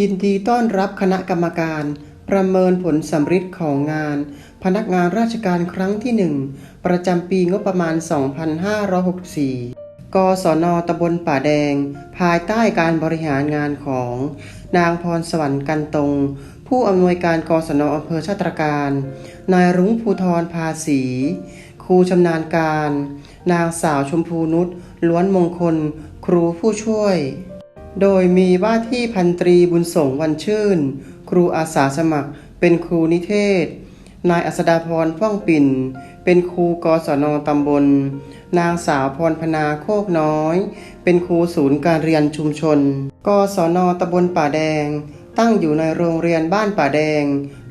ยินดีต้อนรับคณะกรรมการ ประเมินผลสำฤทธิ์ของงาน พนักงานราชการครั้งที่ 1 ประจำปีงบประมาณ 2564 กศนตำบลป่าแดง ภายใต้การบริหารงานของ นางพรสวรรค์กันตรง ผู้อำนวยการกศนอำเภอชาตรการ นายรุ้งภูทรภาษีครูชำนาญการ นางสาวชมพูนุชล้วนมงคล ครูผู้ช่วย โดยมีว่าที่พันตรีบุญส่งวันชื่น ครูอาสาสมัคร เป็นครูนิเทศ นายอัสดาพรฟ่องปิ่น เป็นครูกศนตำบล นางสาวพรพนาโคกน้อย เป็นครูศูนย์การเรียนชุมชน กศนตำบลป่าแดง ตั้งอยู่ในโรงเรียนบ้านป่าแดง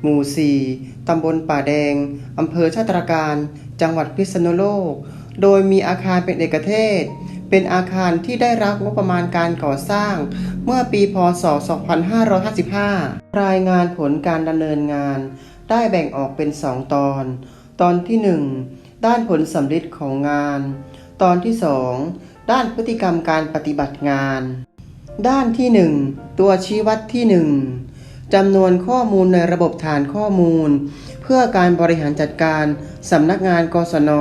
หมู่ 4 ตำบลป่าแดง อำเภอชาตรการ จังหวัดพิษณุโลก โดยมีอาคารเป็นเอกเทศ เป็นอาคารที่ได้รับงบประมาณการก่อสร้าง เมื่อปีพศ 2555 รายงานผลการดำเนินงาน ได้แบ่งออกเป็น 2 ตอน ตอนที่ 1 ด้านผลสำฤทธิ์ของงาน ตอนที่ 2 ด้านพฤติกรรมการปฏิบัติงาน ด้านที่ 1 ตัวชี้วัดที่ 1จำนวนข้อมูลในระบบฐานข้อมูล เพื่อการบริหารจัดการสำนักงานกศน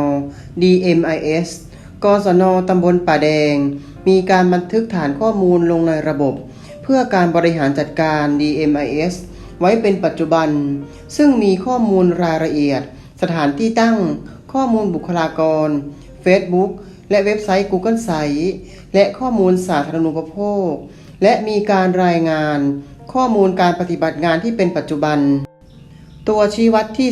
DMIS กศนตำบลป่าแดง มีการบันทึกฐานข้อมูลลงในระบบ เพื่อการบริหารจัดการ DMIS ไว้เป็นปัจจุบัน ซึ่งมีข้อมูลรายละเอียด สถานที่ตั้ง ข้อมูลบุคลากร Facebook และเว็บไซต์ Google Site และข้อมูลสาธารณูปโภค และมีการรายงาน ข้อมูลการปฏิบัติงานที่เป็นปัจจุบัน ตัวชี้วัดที่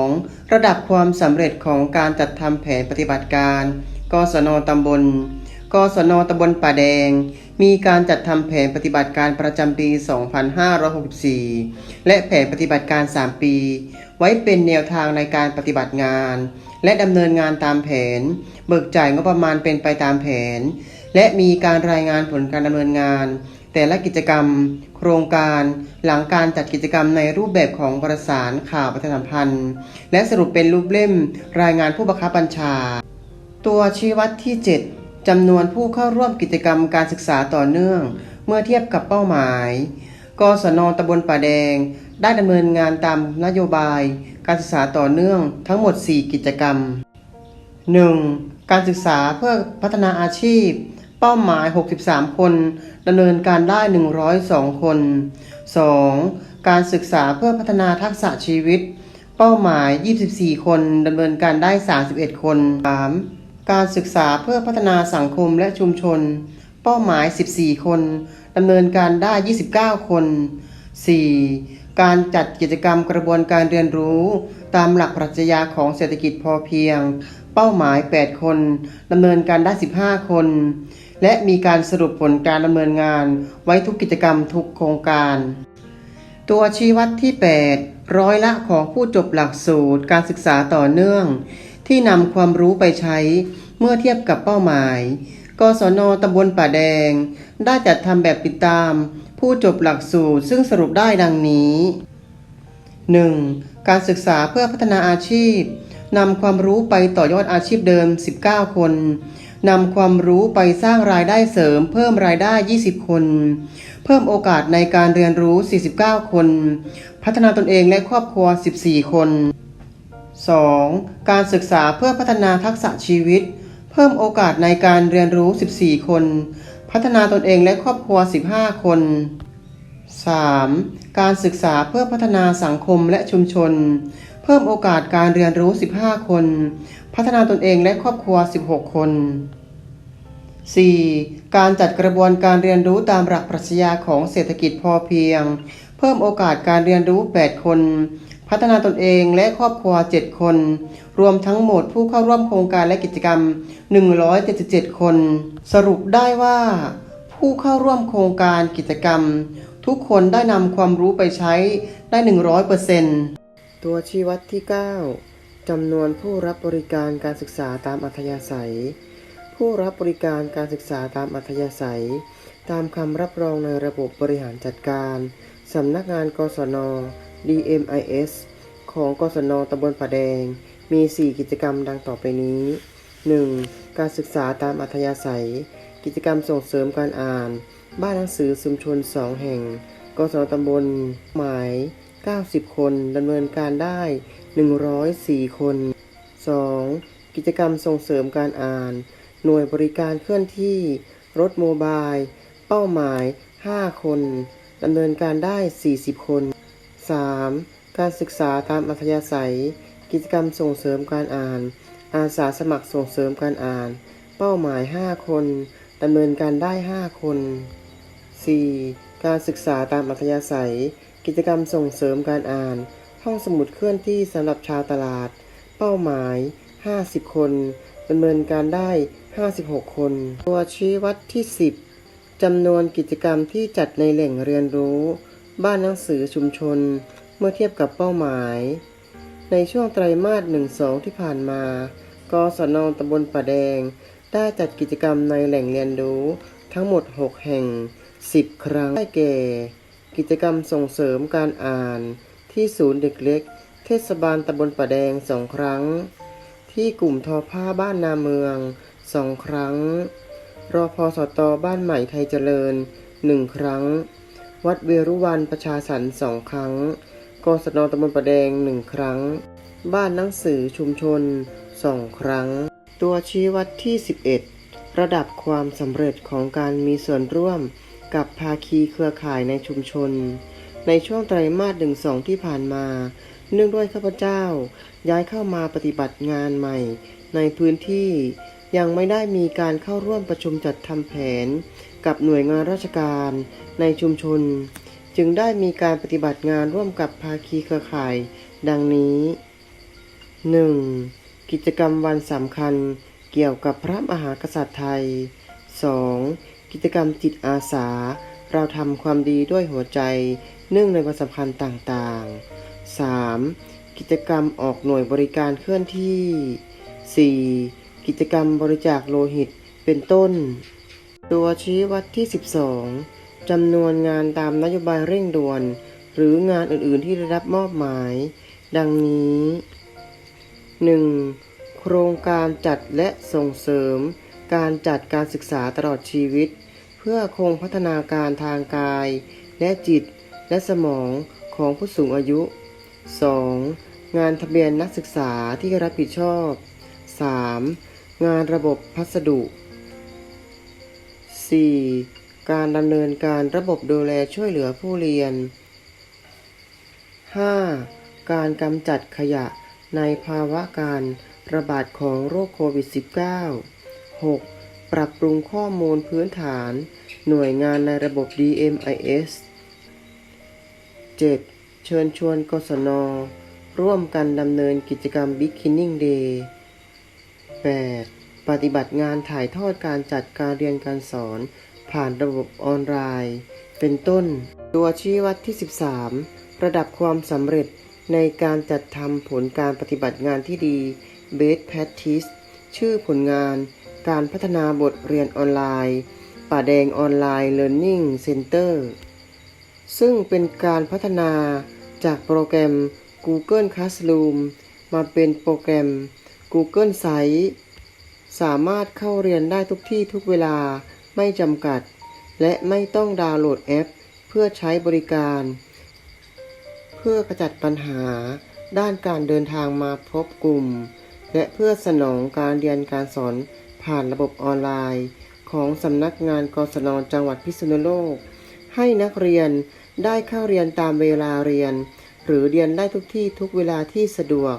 2 ระดับความสำเร็จของการจัดทำแผนปฏิบัติการ กศนตำบล กศนตำบลป่าแดง มีการจัดทำแผนปฏิบัติการประจำปี 2564 และแผนปฏิบัติการ 3 ปี ไว้เป็นแนวทางในการปฏิบัติงาน และดำเนินงานตามแผน เบิกจ่ายงบประมาณเป็นไปตามแผน และมีการรายงานผลการดำเนินงาน แต่ละกิจกรรม โครงการหลังการจัดกิจกรรมในรูปแบบของประสานข่าวประชาสัมพันธ์ และสรุปเป็นรูปเล่มรายงานผู้บังคับบัญชา ตัวชี้วัดที่ 7จำนวนผู้เข้าร่วมกิจกรรมการศึกษาต่อเนื่อง เมื่อเทียบกับเป้าหมาย กศนตำบลป่าแดง ได้ดำเนินงานตามนโยบาย การศึกษาต่อเนื่องทั้งหมด 4 กิจกรรม 1. การศึกษาเพื่อพัฒนาอาชีพ เป้าหมาย 63 คนดำเนินการได้ 102 คน 2. การศึกษาเพื่อพัฒนาทักษะชีวิต เป้าหมาย 24 คนดำเนินการได้ 31 คน 3. การศึกษาเพื่อพัฒนาสังคมและชุมชน เป้าหมาย 14 คนดำเนินการได้ 29 คน 4. การจัดกิจกรรมกระบวนการเรียนรู้ ตามหลักปรัชญาของเศรษฐกิจพอเพียง เป้าหมาย 8 คนดำเนินการได้ 15 คน และมีการสรุปผลการดำเนินงานไว้ทุกกิจกรรมทุกโครงการ ตัวชี้วัดที่ 8 ร้อยละของผู้จบหลักสูตร การศึกษาต่อเนื่อง ที่นำความรู้ไปใช้เมื่อเทียบกับเป้าหมาย กศนตำบลป่าแดง ได้จัดทำแบบติดตาม ผู้จบหลักสูตรซึ่งสรุปได้ดังนี้ 1. การศึกษาเพื่อพัฒนาอาชีพนำความรู้ไปต่อยอดอาชีพเดิม 19 คนนำความรู้ไปสร้างรายได้เสริม เพิ่มรายได้ 20 คน เพิ่มโอกาสในการเรียนรู้ 49 คน พัฒนาตนเองและครอบครัว 14 คน 2. การศึกษาเพื่อพัฒนาทักษะชีวิต เพิ่มโอกาสในการเรียนรู้ 14 คน พัฒนาตนเองและครอบครัว 15 คน 3. การศึกษาเพื่อพัฒนาสังคมและชุมชน เพิ่มโอกาสการเรียนรู้ 15 คน พัฒนาตนเองและครอบครัว 16 คน 4. การจัดกระบวนการเรียนรู้ตามหลักปรัชญาของเศรษฐกิจพอเพียง เพิ่มโอกาสการเรียนรู้ 8 คน พัฒนาตนเองและครอบครัว 7 คน รวมทั้งหมดผู้เข้าร่วมโครงการและกิจกรรม 177 คน สรุปได้ว่า ผู้เข้าร่วมโครงการกิจกรรม ทุกคนได้นำความรู้ไปใช้ได้ 100%ตัวชี้วัดที่ 9จำนวนผู้รับบริการการศึกษาตามอัธยาศัย ผู้รับบริการการศึกษาตามอัธยาศัย ตามคำรับรองในระบบบริหารจัดการสำนักงานกศน DMIS ของกศนตำบลป่าแดง มี 4 กิจกรรมดังต่อไปนี้ 1. การศึกษาตามอัธยาศัย กิจกรรมส่งเสริมการอ่าน บ้านหนังสือชุมชน 2 แห่ง กศนตำบลหมาย 90 คนดำเนินการได้ 104 คน 2. กิจกรรมส่งเสริมการอ่าน หน่วยบริการเคลื่อนที่ รถโมบาย เป้าหมาย 5 คนดำเนินการได้ 40 คน 3. การศึกษาตามอัธยาศัย กิจกรรมส่งเสริมการอ่าน อาสาสมัครส่งเสริมการอ่าน เป้าหมาย 5 คนดำเนินการได้ 5 คน 4. การศึกษาตามอัธยาศัย กิจกรรมส่งเสริมการอ่าน ห้องสมุดเคลื่อนที่สำหรับชาวตลาด เป้าหมาย 50 คนดำเนินการได้ 56 คน ตัวชี้วัดที่ 10จำนวนกิจกรรมที่จัดในแหล่งเรียนรู้ บ้านหนังสือชุมชนเมื่อเทียบกับเป้าหมาย ในช่วงไตรมาส 1-2 ที่ผ่านมากศนตำบลป่าแดง ได้จัดกิจกรรมในแหล่งเรียนรู้ทั้งหมด 6 แห่ง 10 ครั้งได้แก่ กิจกรรมส่งเสริมการอ่าน ที่ศูนย์เด็กเล็ก เทศบาลตำบลป่าแดงสองครั้ง ที่กลุ่มทอผ้าบ้านนาเมืองสองครั้งรอพอสตบ้านใหม่ไทยเจริญหนึ่งครั้ง วัดเวรุวันประชาสรรค์สองครั้ง กศนตำบลประแดงหนึ่งครั้ง บ้านหนังสือชุมชนสองครั้ง ตัวชี้วัดที่ 11 ระดับความสำเร็จของการมีส่วนร่วมกับภาคีเครือข่ายในชุมชน ในช่วงไตรมาสหนึ่งสองที่ผ่านมา เนื่องด้วยข้าพเจ้าย้ายเข้ามาปฏิบัติงานใหม่ ในพื้นที่ยังไม่ได้มีการเข้าร่วมประชุมจัดทำแผน กับหน่วยงานราชการในชุมชน จึงได้มีการปฏิบัติงานร่วมกับภาคีเครือข่าย ดังนี้ 1. กิจกรรมวันสำคัญเกี่ยวกับพระมหากษัตริย์ไทย 2. กิจกรรมจิตอาสา เราทำความดีด้วยหัวใจ เนื่องในวันสำคัญต่างๆ 3. กิจกรรมออกหน่วยบริการเคลื่อนที่ 4. กิจกรรมบริจาคโลหิตเป็นต้น ตัวชี้วัดที่ 12 จำนวนงานตามนโยบายเร่งด่วน หรืองานอื่นๆที่ได้รับมอบหมาย ดังนี้ 1. โครงการจัดและส่งเสริม การจัดการศึกษาตลอดชีวิต เพื่อคงพัฒนาการทางกาย และจิตและสมองของผู้สูงอายุ 2. งานทะเบียนนักศึกษาที่รับผิดชอบ 3. งานระบบพัสดุ 4. การดำเนินการระบบดูแลช่วยเหลือผู้เรียน 5. การกำจัดขยะในภาวะการระบาดของโรคโควิด -19 6. ปรับปรุงข้อมูลพื้นฐาน หน่วยงานในระบบ DMIS 7. เชิญชวนกศน ร่วมกันดำเนินกิจกรรม Beginning Day 8. ปฏิบัติงานถ่ายทอดการจัดการเรียนการสอน ผ่านระบบออนไลน์ เป็นต้น ตัวชี้วัดที่ 13 ระดับความสำเร็จในการจัดทำผลการปฏิบัติงานที่ดี Best Practice ชื่อผลงานการพัฒนาบทเรียนออนไลน์ ป่าแดงออนไลน์ Learning Center ซึ่งเป็นการพัฒนาจากโปรแกรม Google Classroom มาเป็นโปรแกรม Google Site สามารถเข้าเรียนได้ทุกที่ทุกเวลาไม่จำกัด และไม่ต้องดาวน์โหลดแอป เพื่อใช้บริการ เพื่อขจัดปัญหา ด้านการเดินทางมาพบกลุ่ม และเพื่อสนองการเรียนการสอนผ่านระบบออนไลน์ ของสำนักงานกศนจังหวัดพิษณุโลก ให้นักเรียนได้เข้าเรียนตามเวลาเรียน หรือเรียนได้ทุกที่ทุกเวลาที่สะดวก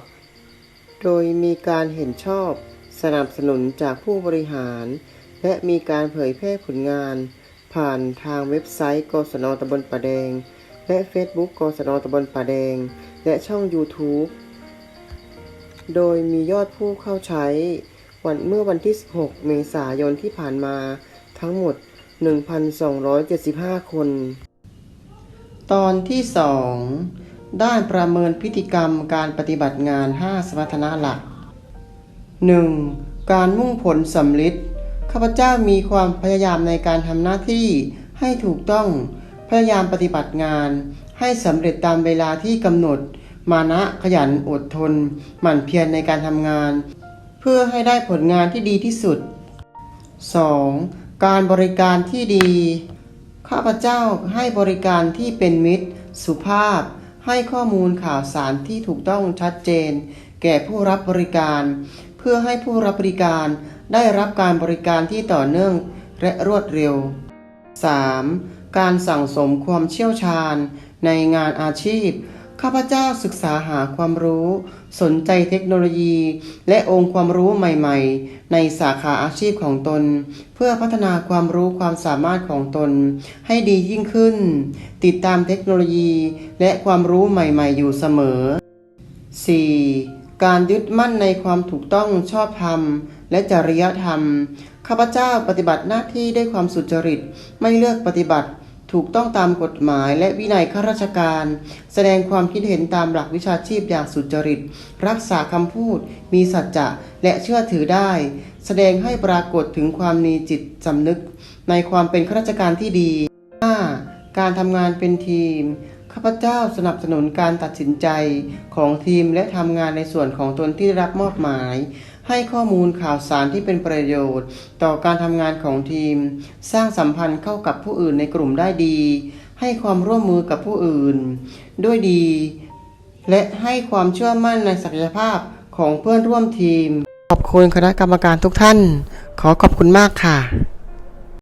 โดยมีการเห็นชอบ สนับสนุนจากผู้บริหาร และมีการเผยแพร่ผลงาน ผ่านทางเว็บไซต์กศนตำบลป่าแดง และ Facebook กศนตำบลป่าแดง และช่อง YouTube โดยมียอดผู้เข้าใช้วันเมื่อวันที่ 16 เมษายนที่ผ่านมาทั้งหมด 1,275 คน ตอนที่ 2 ด้านประเมินพฤติกรรมการปฏิบัติงาน 5 สมรรถนะหลัก 1. การมุ่งผลสำลิดข้าพเจ้ามีความพยายามในการทำหน้าที่ให้ถูกต้อง พยายามปฏิบัติงาน ให้สำเร็จตามเวลาที่กำหนด มานะขยันอดทน หมั่นเพียรในการทำงาน เพื่อให้ได้ผลงานที่ดีที่สุด 2. การบริการที่ดี ข้าพเจ้าให้บริการที่เป็นมิตร สุภาพ ให้ข้อมูลข่าวสารที่ถูกต้องชัดเจน แก่ผู้รับบริการ พื่อให้ผู้รับบริการได้รับการบริการที่ต่อเนื่องและรวดเร็ว 3. การสั่งสมความเชี่ยวชาญ ในงานอาชีพ ข้าพเจ้าศึกษาหาความรู้ สนใจเทคโนโลยี และองค์ความรู้ใหม่ๆ ในสาขาอาชีพของตน เพื่อพัฒนาความรู้ความสามารถของตน ให้ดียิ่งขึ้น ติดตามเทคโนโลยี และความรู้ใหม่ๆ อยู่เสมอ 4. การยึดมั่นในความถูกต้องชอบธรรม และจริยธรรม ข้าพเจ้าปฏิบัติหน้าที่ด้วยความสุจริต ไม่เลือกปฏิบัติถูกต้องตามกฎหมายและวินัยข้าราชการ แสดงความคิดเห็นตามหลักวิชาชีพอย่างสุจริต รักษาคำพูด มีสัจจะและเชื่อถือได้ แสดงให้ปรากฏถึงความมีจิตสำนึก ในความเป็นข้าราชการที่ดี 5. การทำงานเป็นทีม ข้าพเจ้าสนับสนุนการตัดสินใจของทีมและทำงานในส่วนของตนที่รับมอบหมาย ให้ข้อมูลข่าวสารที่เป็นประโยชน์ ต่อการทำงานของทีม สร้างสัมพันธ์เข้ากับผู้อื่นในกลุ่มได้ดี ให้ความร่วมมือกับผู้อื่น ด้วยดี และให้ความเชื่อมั่นในศักยภาพของเพื่อนร่วมทีม ขอบคุณคณะกรรมการทุกท่าน ขอขอบคุณมากค่ะ